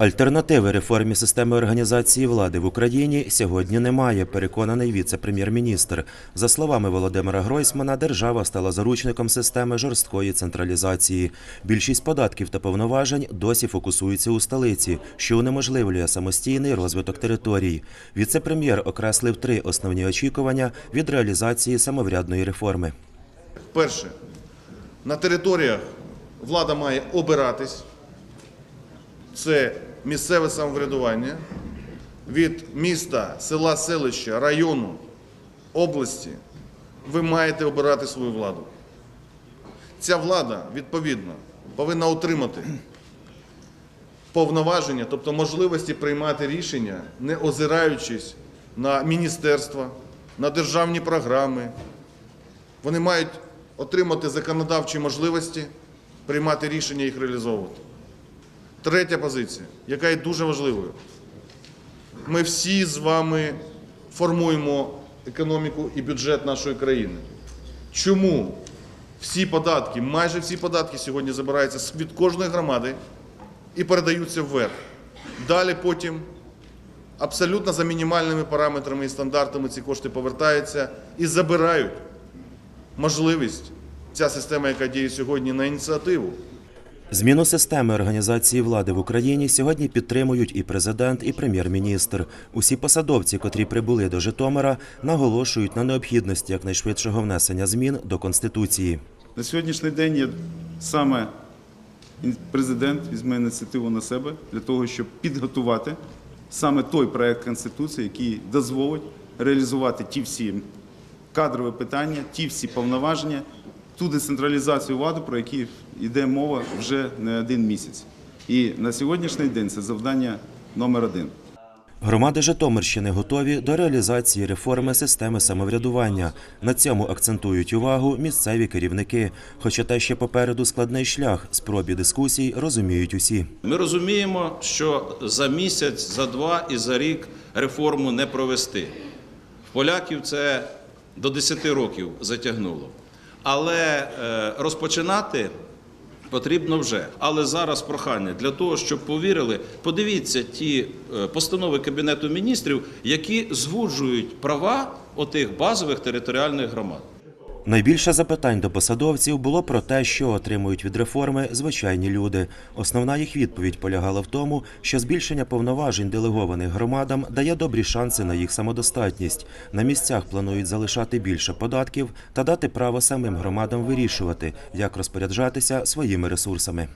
Альтернативи реформі системи організації влади в Україні сьогодні немає, переконаний віце-прем'єр-міністр. За словами Володимира Гройсмана, держава стала заручником системи жорсткої централізації. Більшість податків та повноважень досі фокусуються у столиці, що унеможливлює самостійний розвиток територій. Віце-прем'єр окреслив три основні очікування від реалізації самоврядної реформи. Перше, на територіях влада має обиратись. Це місцеве самоврядування від міста, села, селища, району, області. Ви маєте обирати свою владу. Ця влада, відповідно, повинна отримати повноваження, тобто можливості приймати рішення, не озираючись на міністерства, на державні програми, вони мають отримати законодавчі можливості приймати рішення і їх реалізовувати. Третя позиція, яка є дуже важливою. Ми всі з вами формуємо економіку і бюджет нашої країни. Чому всі податки, майже всі податки сьогодні забираються від кожної громади і передаються вверх? Далі потім абсолютно за мінімальними параметрами і стандартами ці кошти повертаються і забирають можливість ця система, яка діє сьогодні на ініціативу. Зміну системи організації влади в Україні сьогодні підтримують і президент, і прем'єр-міністр. Усі посадовці, котрі прибули до Житомира, наголошують на необхідності якнайшвидшого внесення змін до конституції. На сьогоднішній день є саме президент візьме ініціативу на себе для того, щоб підготувати саме той проект Конституції, який дозволить реалізувати ті всі кадрові питання, ті всі повноваження, ту децентралізацію влади, про які йде мова вже не один місяць. І на сьогоднішній день це завдання номер один. Громади Житомирщини готові до реалізації реформи системи самоврядування. На цьому акцентують увагу місцеві керівники. Хоча те ще попереду складний шлях спробі дискусій розуміють усі. Ми розуміємо, що за місяць, за два і за рік реформу не провести. В поляків це до 10 років затягнуло. Але е, розпочинати потрібно вже. Але зараз прохання для того, щоб повірили, подивіться ті е, постанови Кабінету міністрів, які звуджують права отих базових територіальних громад. Найбільше запитань до посадовців було про те, що отримують від реформи звичайні люди. Основна їх відповідь полягала в тому, що збільшення повноважень делегованих громадам дає добрі шанси на їх самодостатність. На місцях планують залишати більше податків та дати право самим громадам вирішувати, як розпоряджатися своїми ресурсами.